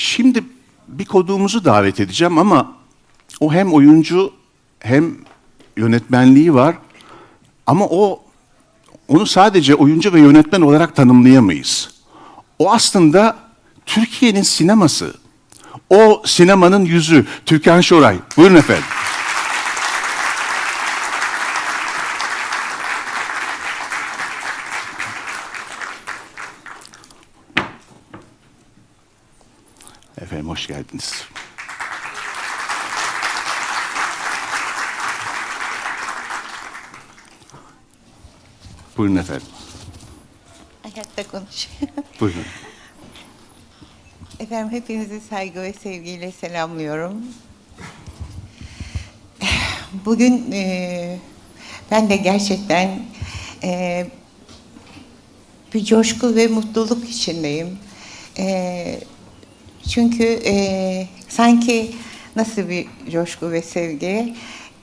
Şimdi bir koduğumuzu davet edeceğim ama o hem oyuncu hem yönetmenliği var. Ama o onu sadece oyuncu ve yönetmen olarak tanımlayamayız. O aslında Türkiye'nin sineması. O sinemanın yüzü Türkan Şoray. Buyurun efendim. Efendim hoş geldiniz. Buyurun efendim. Hayatta konuş. Buyurun. Efendim hepinizi saygı ve sevgiyle selamlıyorum. Bugün e, ben de gerçekten e, bir coşku ve mutluluk içindeyim. E, çünkü e, sanki nasıl bir coşku ve sevgi,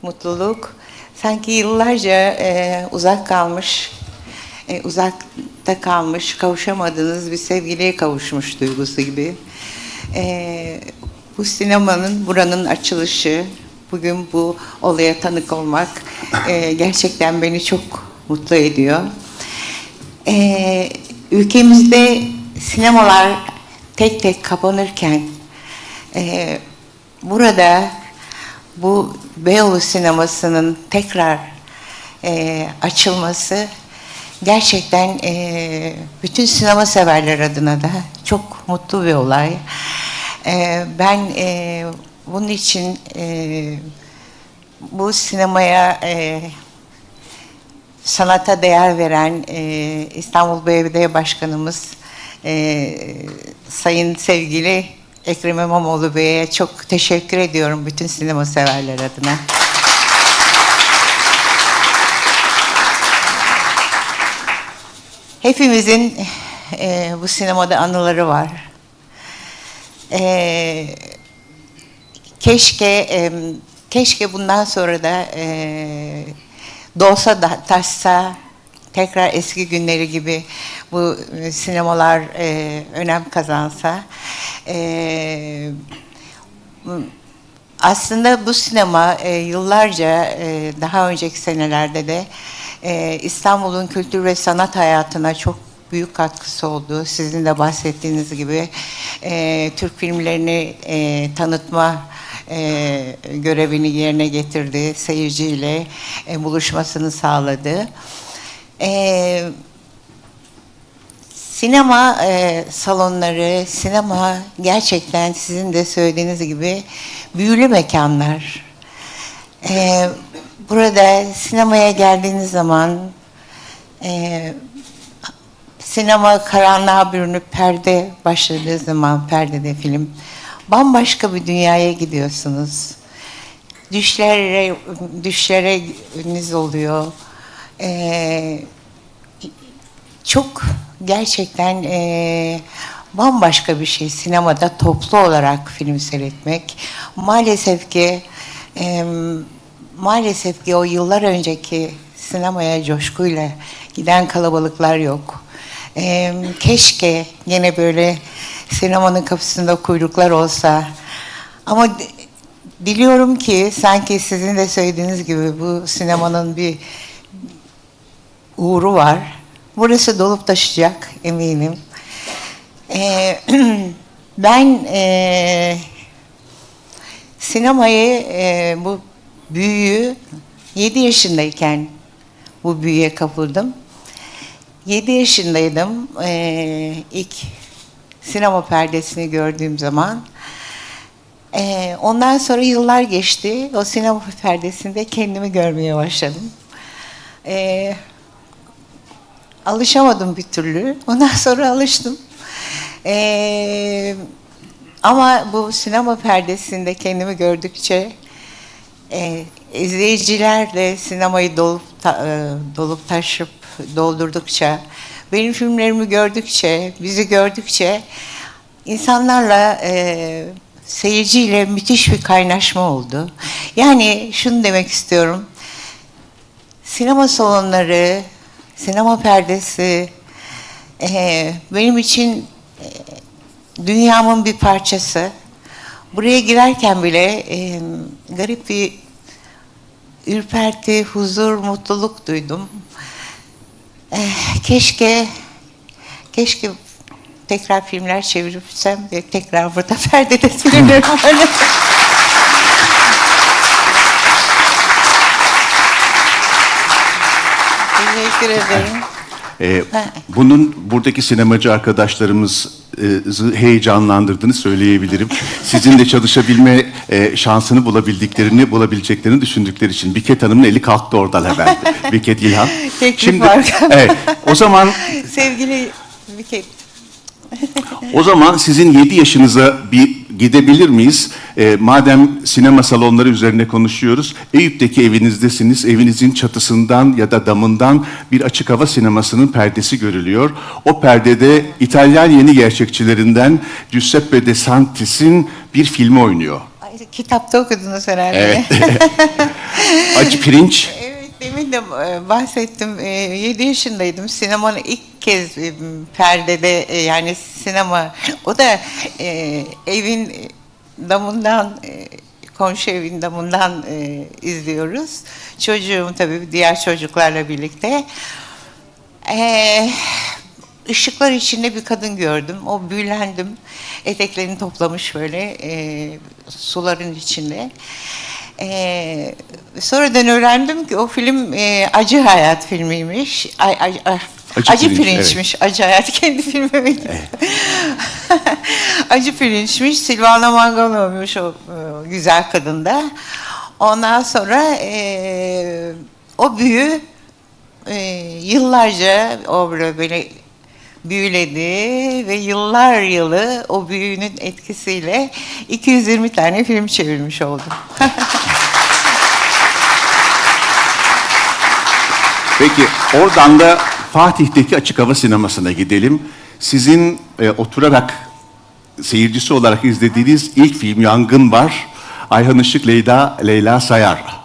mutluluk, sanki yıllarca e, uzak kalmış, e, uzakta kalmış, kavuşamadığınız bir sevgiliye kavuşmuş duygusu gibi. E, bu sinemanın, buranın açılışı, bugün bu olaya tanık olmak e, gerçekten beni çok mutlu ediyor. E, ülkemizde sinemalar tek tek kapanırken e, burada bu Beyoğlu sinemasının tekrar e, açılması gerçekten e, bütün sinema severler adına da çok mutlu bir olay. E, ben e, bunun için e, bu sinemaya e, sanata değer veren e, İstanbul Belediye Başkanımız e, Sayın sevgili Ekrem İmamoğlu Bey'e çok teşekkür ediyorum bütün sinema severler adına. Hepimizin e, bu sinemada anıları var. E, keşke e, keşke bundan sonra da e, dolsa da taşsa tekrar eski günleri gibi bu sinemalar e, önem kazansa. E, aslında bu sinema e, yıllarca e, daha önceki senelerde de e, İstanbul'un kültür ve sanat hayatına çok büyük katkısı oldu. Sizin de bahsettiğiniz gibi e, Türk filmlerini e, tanıtma e, görevini yerine getirdi. Seyirciyle e, buluşmasını sağladı. E, Sinema e, salonları, sinema gerçekten sizin de söylediğiniz gibi büyülü mekanlar. E, burada sinemaya geldiğiniz zaman e, sinema karanlığa bürünüp perde başladığı zaman perdede film bambaşka bir dünyaya gidiyorsunuz. Düşlere düşleriniz oluyor. E, çok gerçekten e, bambaşka bir şey sinemada toplu olarak film seyretmek. Maalesef ki e, maalesef ki o yıllar önceki sinemaya coşkuyla giden kalabalıklar yok. E, keşke yine böyle sinemanın kapısında kuyruklar olsa. Ama diliyorum ki sanki sizin de söylediğiniz gibi bu sinemanın bir uğru var. Burası dolup taşacak eminim. Ee, ben e, sinemayı, e, bu büyüyü 7 yaşındayken bu büyüye kapıldım. 7 yaşındaydım e, ilk sinema perdesini gördüğüm zaman. E, ondan sonra yıllar geçti. O sinema perdesinde kendimi görmeye başladım. E, alışamadım bir türlü. Ondan sonra alıştım. Ee, ama bu sinema perdesinde kendimi gördükçe e, izleyiciler de sinemayı dolup ta- e, dolup taşıp doldurdukça benim filmlerimi gördükçe bizi gördükçe insanlarla e, seyirciyle müthiş bir kaynaşma oldu. Yani şunu demek istiyorum sinema salonları, sinema perdesi e, benim için e, dünyamın bir parçası. Buraya girerken bile e, garip bir ürperti, huzur, mutluluk duydum. Eh, keşke, keşke tekrar filmler çevirsem ve tekrar burada perdede silinirim. Teşekkür ederim. Ee, bunun buradaki sinemacı arkadaşlarımızı heyecanlandırdığını söyleyebilirim. Sizinle çalışabilme e, şansını bulabildiklerini, bulabileceklerini düşündükleri için. Biket Hanım'ın eli kalktı oradan hemen. Biket İlhan. Teklif var. evet, o zaman Sevgili Büket. o zaman sizin 7 yaşınıza bir gidebilir miyiz? Ee, madem sinema salonları üzerine konuşuyoruz, Eyüp'teki evinizdesiniz. Evinizin çatısından ya da damından bir açık hava sinemasının perdesi görülüyor. O perdede İtalyan yeni gerçekçilerinden Giuseppe De Santis'in bir filmi oynuyor. Ay, kitapta okudunuz herhalde. Evet. Acı pirinç. Demin de e, bahsettim. 7 yaşındaydım. Sinemanın ilk kez e, perdede e, yani sinema. O da e, evin damından e, komşu evin damından e, izliyoruz. Çocuğum tabii diğer çocuklarla birlikte. E, ışıklar içinde bir kadın gördüm. O büyülendim. Eteklerini toplamış böyle e, suların içinde. E, sonradan öğrendim ki o film e, Acı Hayat filmiymiş. Ay, ay, ay, Acı Acı, Pirinç, Pirinçmiş. Acı Hayat kendi filmimi. Acı Pirinçmiş. Silvana Mangano'ymuş o e, güzel kadın da. Ondan sonra e, o büyü e, yıllarca o böyle, böyle büyüledi ve yıllar yılı o büyünün etkisiyle 220 tane film çevirmiş oldum. Peki oradan da Fatih'teki açık hava sinemasına gidelim. Sizin e, oturarak seyircisi olarak izlediğiniz ilk film Yangın var. Ayhan Işık, Leyla, Leyla Sayar.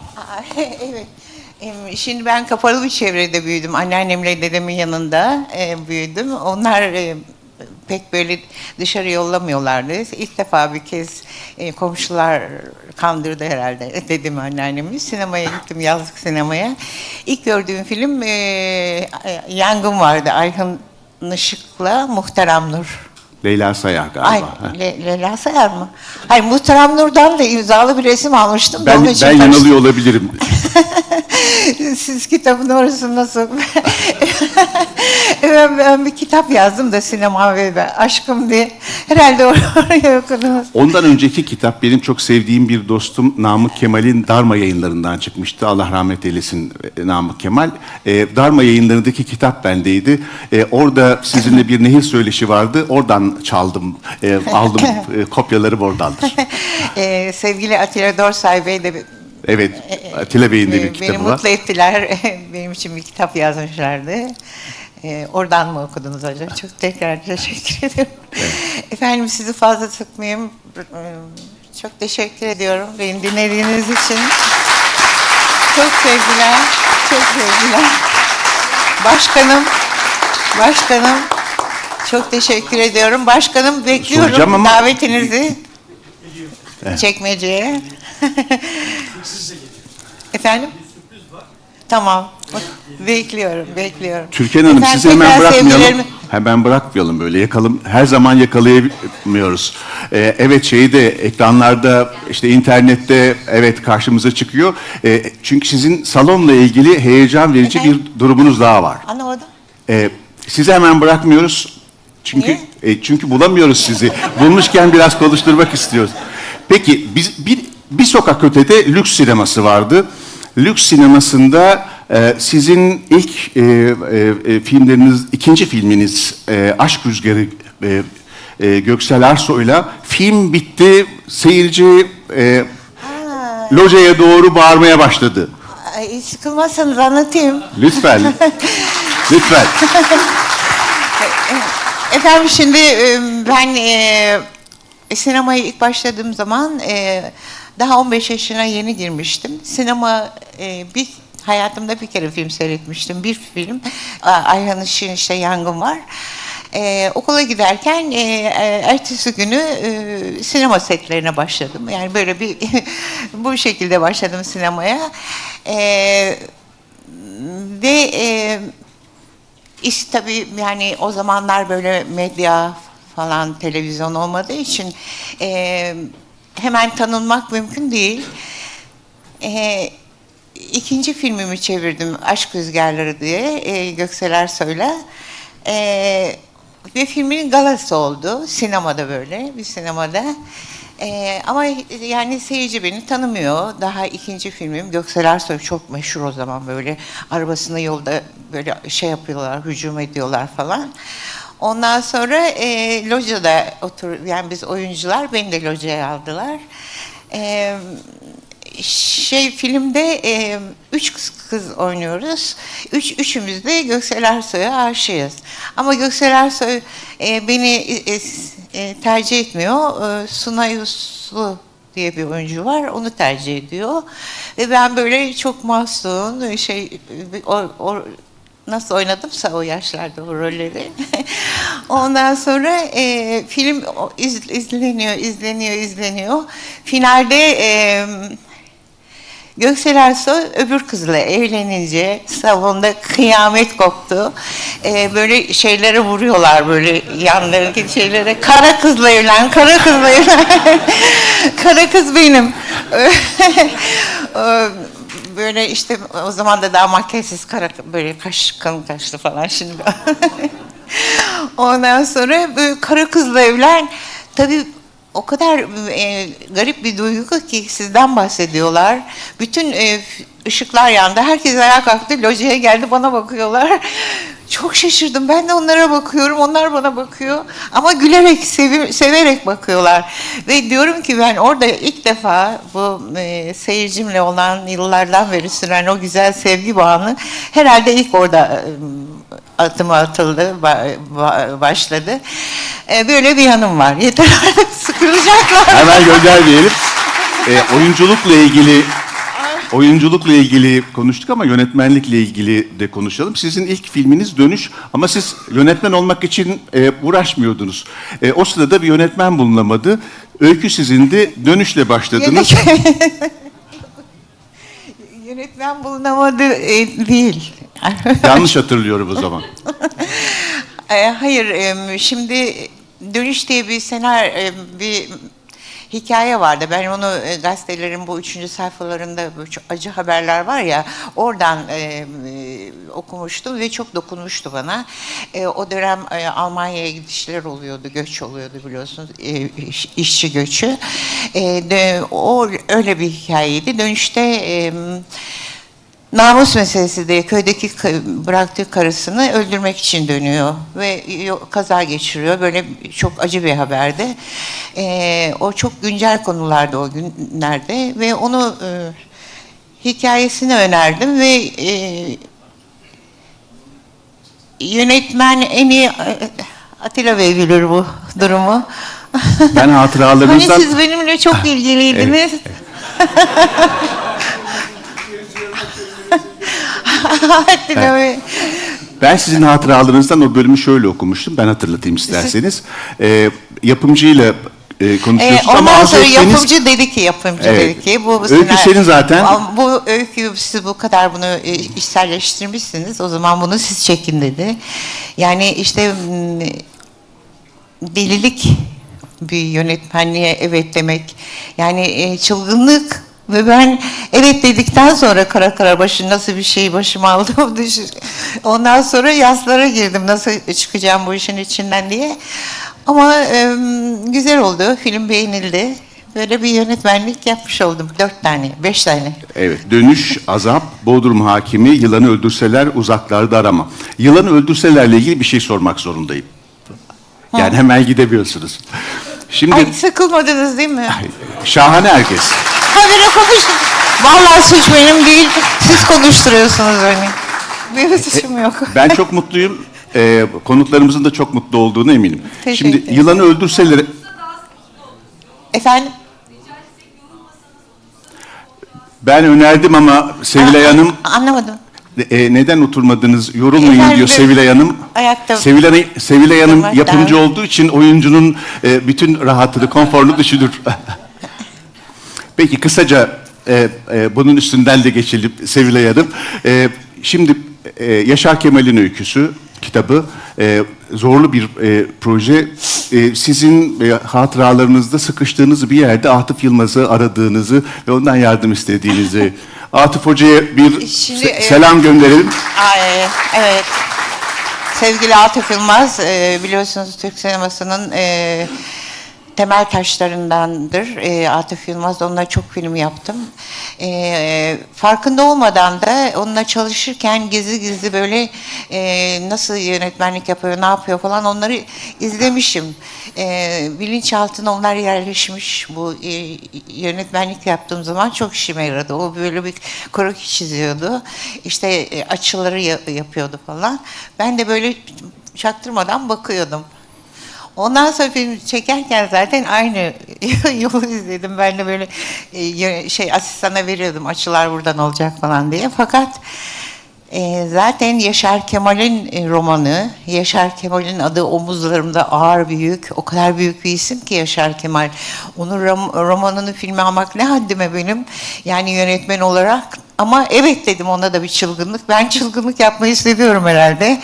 Şimdi ben kapalı bir çevrede büyüdüm. Anneannemle dedemin yanında e, büyüdüm. Onlar e, pek böyle dışarı yollamıyorlardı. İlk defa bir kez e, komşular kandırdı herhalde dedim anneannemi. Sinemaya gittim, yazlık sinemaya. İlk gördüğüm film e, e, Yangın vardı. Ayhan Işık'la Muhterem Nur. Leyla Sayar galiba. Ay. Le, Leyla Sayar mı? Hayır, Muhterem Nur'dan da imzalı bir resim almıştım. Ben, ben yanılıyor olabilirim. Siz kitabın orası nasıl? ben, ben bir kitap yazdım da sinema ve ben, aşkım diye. Herhalde or- oraya okudunuz. Ondan önceki kitap benim çok sevdiğim bir dostum Namık Kemal'in Darma yayınlarından çıkmıştı. Allah rahmet eylesin e, Namık Kemal. E, Darma yayınlarındaki kitap bendeydi. E, orada sizinle bir nehir söyleşi vardı. Oradan çaldım, e, aldım. E, kopyaları oradandır. Ee, sevgili Atilla Dorsay Bey de Evet, Atilla Bey'in de bir e, beni kitabı var. mutlu ettiler. Benim için bir kitap yazmışlardı. Ee, oradan mı okudunuz hocam? Çok tekrar teşekkür ederim. Efendim sizi fazla sıkmayayım. Ee, Çok teşekkür ediyorum beni dinlediğiniz için. Çok sevgiler, çok sevgiler. Başkanım, başkanım çok teşekkür ediyorum. Başkanım bekliyorum Soracağım ama- davetinizi. Çekmeceye. Efendim? Tamam. Bekliyorum, bekliyorum. Türkan Hanım Efendim, sizi hemen tekrar bırakmayalım. sevgilerimi- Hemen bırakmayalım böyle yakalım. Her zaman yakalayamıyoruz. Ee, evet şeyi de ekranlarda işte internette evet karşımıza çıkıyor. Ee, çünkü sizin salonla ilgili heyecan verici Efendim? bir durumunuz daha var. Anlamadım. Ee, sizi hemen bırakmıyoruz. Çünkü e, çünkü bulamıyoruz sizi. Bulmuşken biraz konuşturmak istiyoruz. Peki biz bir bir sokak ötede lüks sineması vardı. Lüks sinemasında e, sizin ilk e, e, e, filmleriniz, ikinci filminiz e, Aşk Rüzgarı e, e, Göksel Arsoy'la film bitti. Seyirci e, locaya doğru bağırmaya başladı. Ay, sıkılmazsanız anlatayım. Lütfen. Lütfen. Efendim şimdi ben e, sinemaya ilk başladığım zaman e, daha 15 yaşına yeni girmiştim. Sinema e, bir hayatımda bir kere film seyretmiştim. Bir film. Ayhan Işık'ın işte Yangın var. E, okula giderken e, e, ertesi günü e, sinema setlerine başladım. Yani böyle bir bu şekilde başladım sinemaya. E, ve e, iş tabii yani o zamanlar böyle medya falan televizyon olmadığı için e, hemen tanınmak mümkün değil. E, ikinci filmimi çevirdim Aşk Rüzgarları diye e, Göksel Ersoy'la. E, ve filmin galası oldu. Sinemada böyle bir sinemada. E, ama yani seyirci beni tanımıyor. Daha ikinci filmim Göksel Ersoy çok meşhur o zaman böyle. Arabasını yolda böyle şey yapıyorlar, hücum ediyorlar falan. Ondan sonra e, locada otur, yani biz oyuncular beni de locaya aldılar. E, şey filmde e, üç kız, kız oynuyoruz. Üç, üçümüz de Göksel Ersoy'a aşığız. Ama Göksel Ersoy e, beni e, e, tercih etmiyor. E, Sunay Uslu diye bir oyuncu var. Onu tercih ediyor. Ve ben böyle çok masum şey o, o nasıl oynadımsa o yaşlarda o rolleri. Ondan sonra e, film iz- izleniyor, izleniyor, izleniyor. Finalde e, Göksel Ersoy öbür kızla evlenince salonda kıyamet koptu. Ee, böyle şeylere vuruyorlar böyle yanlarındaki şeylere. Kara kızla evlen, kara kızla evlen. kara kız benim. Böyle işte o zaman da daha makyajsız kara böyle kaş kalın kaşlı falan şimdi. Ondan sonra böyle kara kızla evlen. Tabii o kadar e, garip bir duygu ki sizden bahsediyorlar. Bütün e, ışıklar yandı. Herkes ayağa kalktı. Locaya geldi bana bakıyorlar. Çok şaşırdım. Ben de onlara bakıyorum. Onlar bana bakıyor. Ama gülerek, sevi- severek bakıyorlar. Ve diyorum ki ben orada ilk defa bu e, seyircimle olan yıllardan beri süren o güzel sevgi bağını herhalde ilk orada e, atıma atıldı, ba- ba- başladı. E, böyle bir yanım var. Yeter artık sıkılacaklar. Hemen göndermeyelim. E, oyunculukla ilgili oyunculukla ilgili konuştuk ama yönetmenlikle ilgili de konuşalım. Sizin ilk filminiz Dönüş ama siz yönetmen olmak için e, uğraşmıyordunuz. E, o sırada bir yönetmen bulunamadı. Öykü sizin de Dönüş'le başladınız. Yönetmen bulunamadı e, değil. Yanlış hatırlıyorum o zaman. E, Hayır, em, şimdi Dönüş diye bir senar e, bir hikaye vardı. Ben onu e, gazetelerin bu üçüncü sayfalarında çok acı haberler var ya oradan e, e, okumuştum ve çok dokunmuştu bana. E, o dönem e, Almanya'ya gidişler oluyordu, göç oluyordu biliyorsunuz, e, iş- işçi göçü. E, de, o öyle bir hikayeydi. Dönüşte e, Namus meselesi diye köydeki bıraktığı karısını öldürmek için dönüyor ve kaza geçiriyor. Böyle çok acı bir haberdi. Ee, o çok güncel konulardı o günlerde ve onu e, hikayesini önerdim ve e, yönetmen en iyi e, Atilla Bey bilir bu durumu. Ben Hani hatıralarınızdan... siz benimle çok ilgiliydiniz. Atilla Ben sizin hatıralarınızdan o bölümü şöyle okumuştum. Ben hatırlatayım isterseniz. E, yapımcıyla e, Ee, konuşuyorsunuz ama ondan arzu sonra ettiğiniz- yapımcı dedi ki yapımcı Evet. dedi ki bu, bu Öykü senin zaten. Ama bu öyküyü siz bu kadar bunu e, işselleştirmişsiniz o zaman bunu siz çekin dedi. Yani işte delilik bir yönetmenliğe evet demek yani e, çılgınlık ve ben evet dedikten sonra kara kara başı nasıl bir şey başıma aldım düşün. Ondan sonra yaslara girdim nasıl çıkacağım bu işin içinden diye. Ama e, güzel oldu. Film beğenildi. Böyle bir yönetmenlik yapmış oldum. Dört tane, beş tane. Evet, dönüş, azap, Bodrum hakimi, yılanı öldürseler uzaklarda arama. Yılanı öldürselerle ilgili bir şey sormak zorundayım. Yani hemen gidemiyorsunuz. Şimdi Ay sıkılmadınız değil mi? şahane herkes. Habire konuştum. Vallahi suç benim değil. Siz konuşturuyorsunuz beni. Benim suçum yok. Ben çok mutluyum. Ee, konuklarımızın da çok mutlu olduğunu eminim. Teşekkür Şimdi ederim. yılanı öldürseler Efendim? ben önerdim ama Sevilay Hanım Anlamadım. e, neden oturmadınız yorulmayın Efendim, diyor Sevilay Hanım. Ayakta- Sevilay, Sevilay Hanım yapımcı olduğu için oyuncunun e, bütün rahatını, konforunu düşünür. Peki kısaca e, e, bunun üstünden de geçelim Sevilay Hanım. E, şimdi e, Yaşar Kemal'in öyküsü kitabı e, zorlu bir e, proje. E, sizin e, hatıralarınızda sıkıştığınız bir yerde Atıf Yılmaz'ı aradığınızı ve ondan yardım istediğinizi. Atıf Hoca'ya bir Şimdi, se- e, selam gönderelim. Ay, evet. Sevgili Atıf Yılmaz, e, biliyorsunuz Türk sinemasının e, temel taşlarındandır. E, Atıf Yılmaz, onunla çok film yaptım. E, farkında olmadan da onunla çalışırken gizli gizli böyle e, nasıl yönetmenlik yapıyor, ne yapıyor falan onları izlemişim. E, bilinçaltına onlar yerleşmiş. Bu e, yönetmenlik yaptığım zaman çok işime yaradı. O böyle bir kroki çiziyordu. İşte e, açıları ya- yapıyordu falan. Ben de böyle çaktırmadan bakıyordum. Ondan sonra film çekerken zaten aynı yolu izledim. Ben de böyle e, şey asistana veriyordum açılar buradan olacak falan diye. Fakat e, zaten Yaşar Kemal'in e, romanı, Yaşar Kemal'in adı omuzlarımda ağır büyük. O kadar büyük bir isim ki Yaşar Kemal. Onun rom- romanını filme almak ne haddime benim. Yani yönetmen olarak ama evet dedim ona da bir çılgınlık. Ben çılgınlık yapmayı seviyorum herhalde.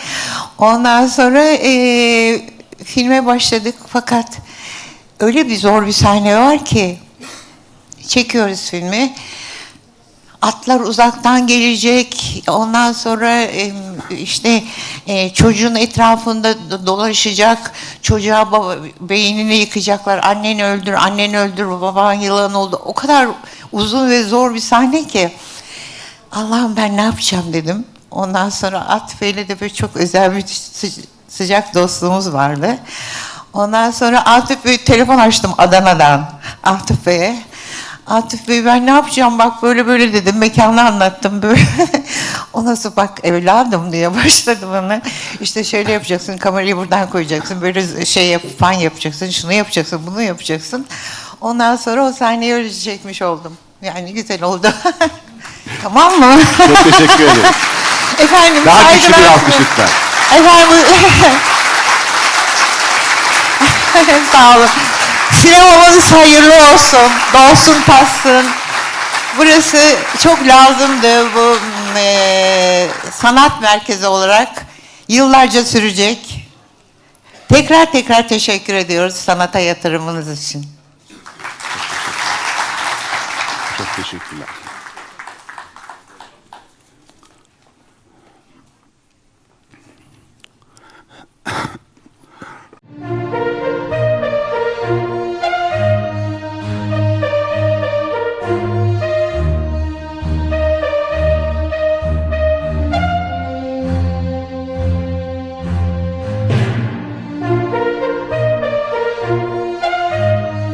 Ondan sonra e, filme başladık fakat öyle bir zor bir sahne var ki çekiyoruz filmi. Atlar uzaktan gelecek. Ondan sonra işte e, çocuğun etrafında do- dolaşacak. Çocuğa baba, beynini yıkacaklar. Anneni öldür, anneni öldür, baban yılan oldu. O kadar uzun ve zor bir sahne ki. Allah'ım ben ne yapacağım dedim. Ondan sonra Atıf Bey'le de böyle çok özel bir sıcak dostluğumuz vardı. Ondan sonra Atıf Bey telefon açtım Adana'dan Atıf Bey'e. Atıf Bey ben ne yapacağım bak böyle böyle dedim mekanı anlattım böyle. o nasıl bak evladım diye başladı bana. İşte şöyle yapacaksın kamerayı buradan koyacaksın böyle şey yap, fan yapacaksın şunu yapacaksın bunu yapacaksın. Ondan sonra o sahneyi öyle çekmiş oldum. Yani güzel oldu. tamam mı? Çok teşekkür ederim. Efendim Daha güçlü bir alkış lütfen. Efendim sağ olun. Sinemamız hayırlı olsun. Dolsun tatsın. Burası çok lazımdı bu eee, sanat merkezi olarak. Yıllarca sürecek. Tekrar tekrar teşekkür ediyoruz sanata yatırımınız için. Çok teşekkürler.